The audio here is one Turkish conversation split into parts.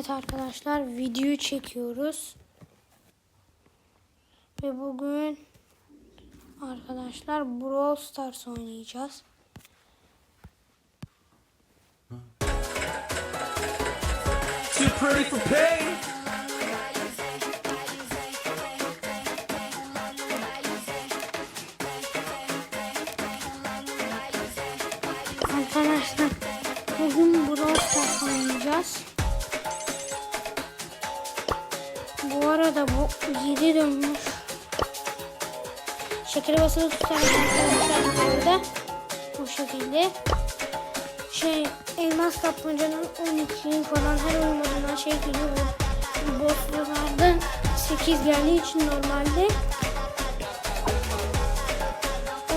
Evet arkadaşlar video çekiyoruz. Ve bugün arkadaşlar Brawl Stars oynayacağız. Too pretty for pain. Arkadaşlar bugün Brawl Stars oynayacağız. Arada bu geri dönmüş. Şekeri basılı tutarız arkadaşlar burada. Bu şekilde. Şey elmas kapmacanın 12 falan her olmadığından şey geliyor. Bu bosslardan 8 geldiği için normalde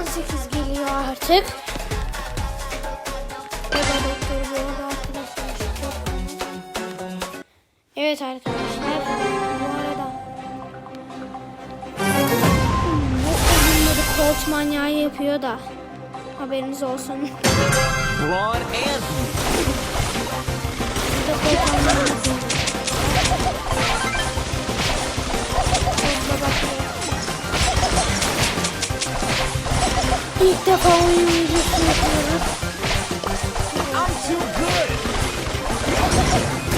18 geliyor artık. Evet arkadaşlar Colt manyağı yapıyor da haberiniz olsun. Braun. İlk defa oyun videosu.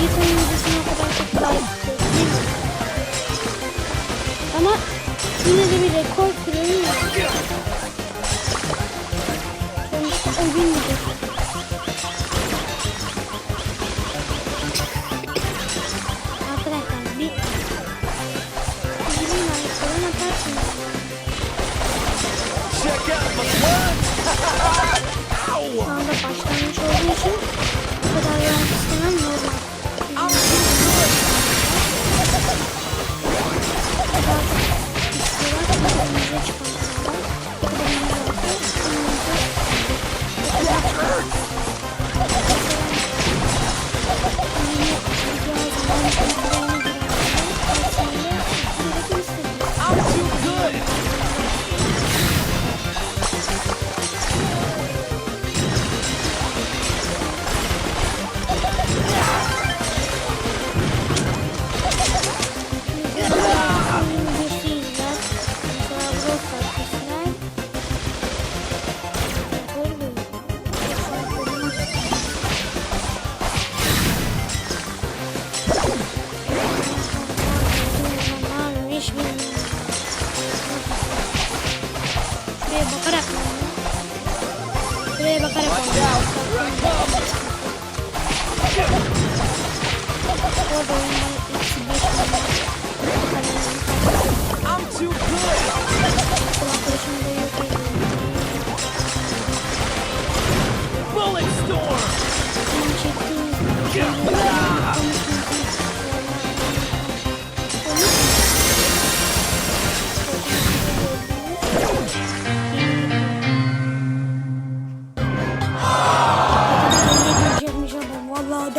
İlk oyun kadar çok beklemedim. Ama yine de bir rekor kırıyorum Şu anda başlangıç olduğu için bu kadar like istemem normal. I'm too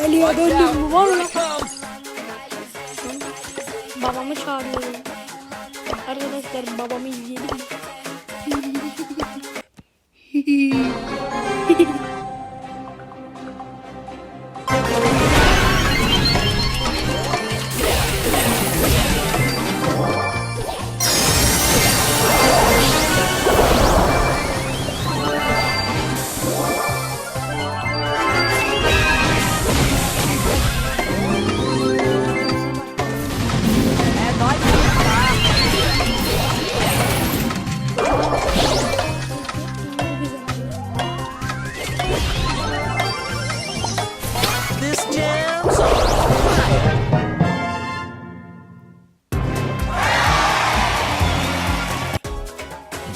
deliye döndüm valla. Babamı çağırıyorum. Arkadaşlar babamı izleyelim.